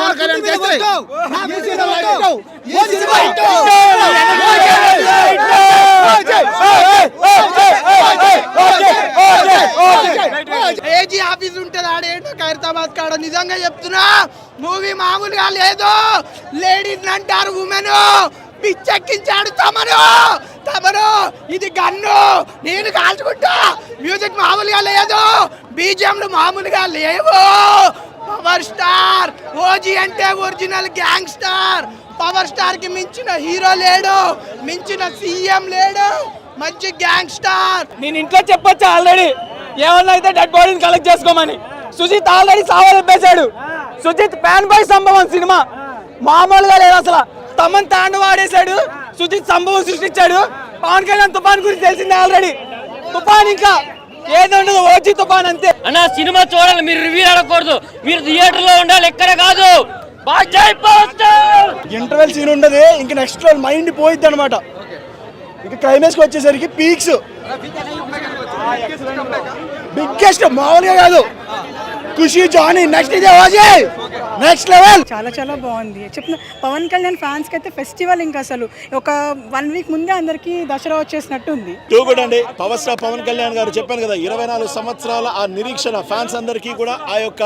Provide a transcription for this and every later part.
పవన్ కళ్యాణ్ చేస్తే AG office ఉంటది ఆడేంటో ఖైరతాబాద్ కాడ నిజంగా చెప్తున్నా. మూవీ మామూలుగా లేదు. లేడీస్ అంటారు ఉమెన్ పిచ్చెక్కించాడు తమను. తమను. ఇది గన్ను. నేను కాల్చుకుంటా. మ్యూజిక్ మామూలుగా లేదు. బీజిఎంలు మామూలుగా లేవు. పవర్ స్టార్ ఓజీ అంటే ఒరిజినల్ గ్యాంగ్ స్టార్ పవర్ స్టార్కి మించిన హీరో లేడు మించిన సీఎం లేడు మంచి గ్యాంగ్ స్టార్ నేను ఇంట్లో చెప్పొచ్చు ఆల్రెడీ? ఏమన్నా అయితే డెడ్ బాడీని కలెక్ట్ చేసుకోమని. సుజిత్ ఆల్రెడీ సావలిప్పేశాడు సుజిత్ ఫ్యాన్ బాయ్ సంభవం సినిమా. మామూలుగా లేదు అసలు. తమన్ తాండు వాడేశాడు. సుజిత్ సంభవం సృష్టించాడు. పవన్ కళ్యాణ్ తుఫాన్ గురించి తెలిసిందే ఆల్రెడీ. తుఫాన్ ఇంకా ఏది ఉండదు ఓజీ తుఫాన్ అంతే. అన్న సినిమా చూడాలి మీరు రివ్యూ అడగకూడదు మీరు థియేటర్లో ఉండాలి ఎక్కడ కాదు. ఇంటర్వెల్ సీన్ ఉండదు ఇంక నెక్స్ట్ మైండ్ పోయిద్ది అనమాట ఇక క్లైమాక్స్కి వచ్చేసరికి పీక్స్ బిగ్గెస్ట్ మామూలుగా కాదు. ఖుషి జానీ నెక్స్ట్ ఇదే అజయ్ నెక్స్ట్ లెవెల్ చాలా చాలా బాగుంది. చెప్తున్నా పవన్ కళ్యాణ్ ఫ్యాన్స్కి అయితే ఫెస్టివల్ ఇంకా అసలు. ఒక వన్ వీక్ ముందే అందరికీ దసరా వచ్చేసినట్టు ఉంది టూ కూడా అండి. పవర్ స్టార్ పవన్ కళ్యాణ్ గారు చెప్పాను కదా ఇరవై నాలుగు సంవత్సరాల ఆ నిరీక్షణ ఫ్యాన్స్ అందరికీ కూడా ఆ యొక్క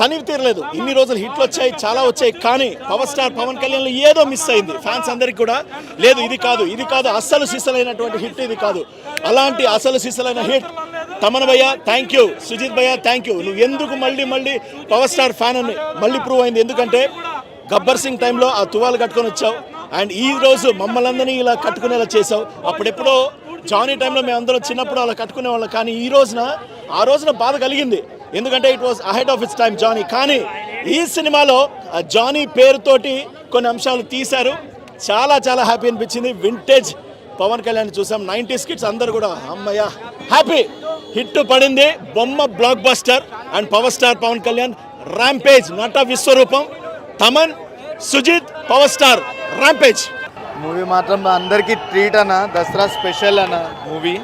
తనివి తీరలేదు. ఇన్ని రోజులు హిట్లు వచ్చాయి చాలా వచ్చాయి కానీ పవర్ స్టార్ పవన్ కళ్యాణ్ ఏదో మిస్ అయింది. ఫ్యాన్స్ అందరికీ కూడా లేదు ఇది కాదు ఇది కాదు అస్సలు సిసలైనటువంటి హిట్ ఇది కాదు. అలాంటి అసలు సిసలైన హిట్ తమన్ భయ్య థ్యాంక్ యూ సుజిత్ భయ్య థ్యాంక్ యూ నువ్వు ఎందుకు మళ్ళీ మళ్ళీ పవర్ స్టార్ ఫ్యాన్ అని మళ్ళీ ప్రూవ్ అయింది? ఎందుకంటే గబ్బర్ సింగ్ టైంలో ఆ తువాలు కట్టుకొని వచ్చావు. అండ్ ఈ రోజు మమ్మల్ని అందరినీ ఇలా కట్టుకునేలా చేసావు అప్పుడెప్పుడో జానీ టైంలో మేము అందరం చిన్నప్పుడు అలా కట్టుకునే వాళ్ళం. కానీ ఈ రోజున ఆ రోజున బాధ కలిగింది. ఎందుకంటే it was ahead of its time Johnny. కానీ ఈ సినిమాలో ఆ జానీ పేరుతోటి కొన్ని అంశాలు తీశారు. చాలా చాలా హ్యాపీ అనిపించింది. వింటేజ్ పవన్ కళ్యాణ్ చూసాం. నైంటీ స్కిట్స్ అందరు కూడా అమ్మయ్య హ్యాపీ హిట్ పడింది బొమ్మ blockbuster and power star Pawan Kalyan. Rampage నట విశ్వరూపం. Thaman Sujeeth power star. Rampage movie మాత్రం అందరికీ ట్రీట్ అన్న దసరా స్పెషల్ అన్న. మూవీ?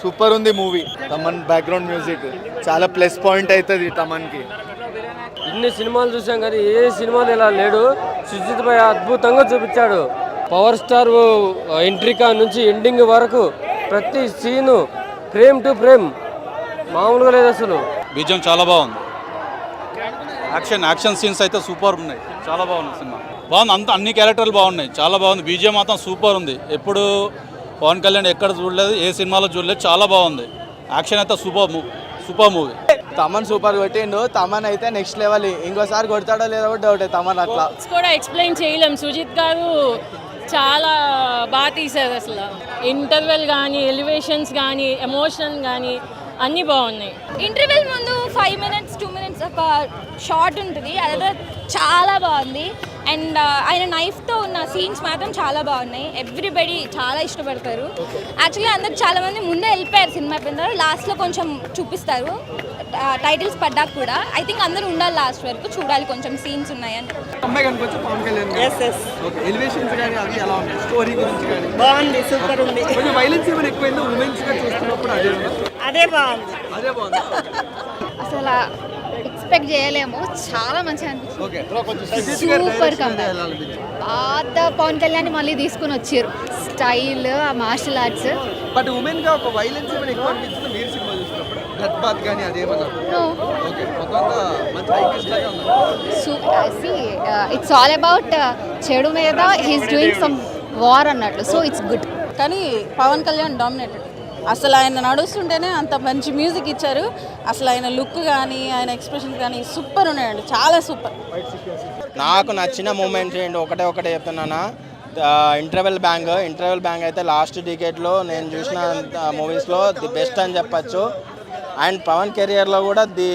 సూపర్ ఉంది మూవీ. తమన్ బ్యాక్గ్రౌండ్ మ్యూజిక్ చాలా ప్లస్ పాయింట్ అవుతుంది తమన్కి. ఇన్ని సినిమాలు చూసాం కానీ ఏ సినిమాలు ఇలా లేడు? సుజిత్ భాయ్ అద్భుతంగా చూపించాడు. పవర్ స్టార్ ఎంట్రికా నుంచి ఎండింగ్ వరకు ప్రతి సీను ఫ్రేమ్ టు ఫ్రేమ్ మామూలుగా లేదు అసలు. బీజం చాలా బాగుంది. యాక్షన్ యాక్షన్ సీన్స్ అయితే సూపర్ ఉన్నాయి. చాలా బాగుంది సినిమా. బాగుంది అంత అన్ని క్యారెక్టర్లు బాగున్నాయి. చాలా బాగుంది. బీజియం మాత్రం సూపర్ ఉంది. ఎప్పుడు పవన్ కళ్యాణ్ ఎక్కడ చూడలేదు ఏ సినిమాలో చూడలేదు చాలా బాగుంది. యాక్షన్ అయితే సూపర్ మూ సూపర్ మూవీ. తమన్ సూపర్ కొట్టిండు. తమన్ అయితే నెక్స్ట్ లెవెల్ ఇంకోసారి కొడతాడో లేదో డౌట్ తమన్ అట్లా. కూడా ఎక్స్ప్లెయిన్ చేయలేం. సుజిత్ గారు చాలా బాగా తీసారు అసలు. ఇంటర్వెల్ కానీ ఎలివేషన్స్ కానీ ఎమోషన్ కానీ అన్నీ బాగున్నాయి. ఇంటర్వెల్ ముందు ఫైవ్ మినిట్స్ టూ మినిట్స్ ఒక షార్ట్ ఉంటుంది. అదే చాలా బాగుంది. అండ్ ఆయన నైఫ్తో ఉన్న సీన్స్ మాత్రం చాలా బాగున్నాయి. ఎవ్రీబడి చాలా ఇష్టపడతారు. యాక్చువల్లీ అందరు చాలా మంది ముందే వెళ్ళిపోయారు సినిమా అయిపోయిన తర్వాత లాస్ట్లో కొంచెం చూపిస్తారు. టైటిల్స్ పడ్డాక కూడా. ఐ థింక్ అందరూ ఉండాలి లాస్ట్ వరకు. చూడాలి కొంచెం సీన్స్ ఉన్నాయని. బాగుంది. సూపర్ ఉంది. అదే బాగుంది. అసలు ఎక్స్పెక్ట్ చేయలేము. చాలా మంచిగా అనిపించింది ఓకే సూపర్ పాత పవన్ కళ్యాణ్ మళ్ళీ తీసుకుని వచ్చారు. స్టైల్ ఆ మార్షల్ ఆర్ట్స్. బట్ ఉమెన్గా ఒక వైలెన్స్ ఏమైనా ఎక్కువ అనిపించింది? మీరు సినిమా చూసినప్పుడు? డెత్ బాత్ కానీ అదేమన్నా ఓకే మొత్తం అంతా మంచి హైకిస్ట్ లాగా ఉంది. ఇట్స్ ఆల్ అబౌట్ చెడు మీద హీస్ డూయింగ్ సమ్ వార్ అన్నట్లు. సో ఇట్స్ గుడ్ కానీ పవన్ కళ్యాణ్ డామినేటెడ్ అసలు ఆయన నడుస్తుంటేనే అంత మంచి మ్యూజిక్ ఇచ్చారు. అసలు ఆయన లుక్ కానీ ఆయన ఎక్స్ప్రెషన్ కానీ సూపర్ ఉన్నాయండి. చాలా సూపర్. నాకు నచ్చిన మూమెంట్ ఏంటి ఒకటే ఒకటే చెప్తున్నానా. ఇంటర్వెల్ బ్యాంగ్ ఇంటర్వెల్ బ్యాంగ్ అయితే లాస్ట్ డికేట్లో నేను చూసిన మూవీస్లో ది బెస్ట్ అని చెప్పచ్చు. అండ్ పవన్ కెరియర్లో కూడా ది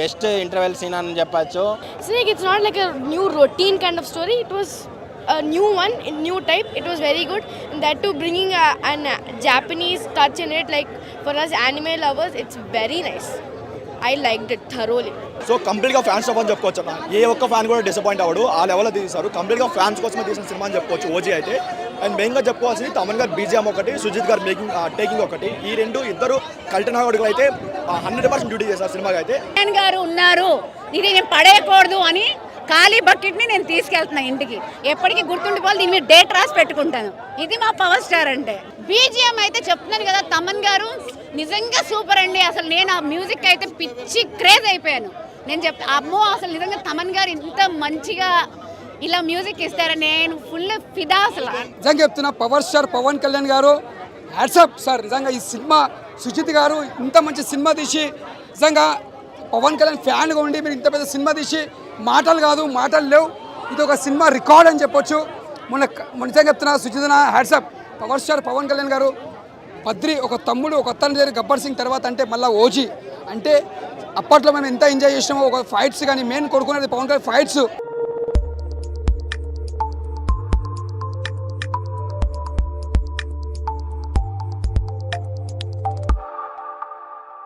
బెస్ట్ ఇంటర్వెల్ సీన్ అని చెప్పచ్చు. Not like a new routine kind of story. It was a new one, a new type. It was very good. And that too, bringing a, an uh, Japanese touch in it, like for us anime lovers, it's very nice. I liked it thoroughly. So కంప్లీట్గా fans అని చెప్పుకోవచ్చు అన్న ఏ ఒక్క fan కూడా disappoint అవ్వడు ఆ లెవెల్లో తీశారు కంప్లీట్గా ఫ్యాన్స్ కోసమే తీసిన సినిమా అని చెప్పుకోవచ్చు ఓజీ అయితే అండ్ మెయిన్గా చెప్పుకోవాల్సింది తమన్ గారు బీజిఎం ఒకటి సుజిత్ గారు మేకింగ్ టేకింగ్ ఒకటి ఈ రెండు ఇద్దరు కల్టన్ అడుగులు అయితే హండ్రెడ్ పర్సెంట్ డ్యూటీ చేశారు సినిమాకి అయితే గారు ఉన్నారు ఇది నేను పడేయకూడదు అని ఖాళీ బకెట్ని నేను తీసుకెళ్తున్నా ఇంటికి. ఎప్పటికీ గుర్తుండిపోవాలి దీని మీద డేట్ రాసి పెట్టుకుంటాను. ఇది మా పవర్ స్టార్ అంటే. బీజిఎం అయితే చెప్తున్నాను కదా తమన్ గారు నిజంగా సూపర్ అండి. అసలు నేను ఆ మ్యూజిక్ అయితే పిచ్చి క్రేజ్ అయిపోయాను. నేను చెప్ అమ్మో అసలు నిజంగా తమన్ గారు ఇంత మంచిగా ఇలా మ్యూజిక్ ఇస్తారని నేను ఫుల్ ఫిదా అసలు. నిజంగా చెప్తున్నా పవర్ స్టార్ పవన్ కళ్యాణ్ గారు హ్యాట్సప్ సార్. నిజంగా ఈ సినిమా సుజిత్ గారు ఇంత మంచి సినిమా తీసి నిజంగా పవన్ కళ్యాణ్ ఫ్యాన్గా ఉండి మీరు ఇంత పెద్ద సినిమా తీసి మాటలు కాదు మాటలు లేవు. ఇది ఒక సినిమా రికార్డ్ అని చెప్పొచ్చు. మొన్న మొన్న నిజంగా చెప్తున్నా Sujeeth hats off power star Pawan Kalyan garu Badri ఒక తమ్ముడు ఒక అత్తని దగ్గర గబ్బర్ సింగ్ తర్వాత అంటే మళ్ళీ ఓజీ. అంటే అప్పట్లో మనం ఎంత ఎంజాయ్ చేసినామో ఒక ఫైట్స్ కానీ మెయిన్ కొడుకునేది పవన్ కళ్యాణ్ ఫైట్స్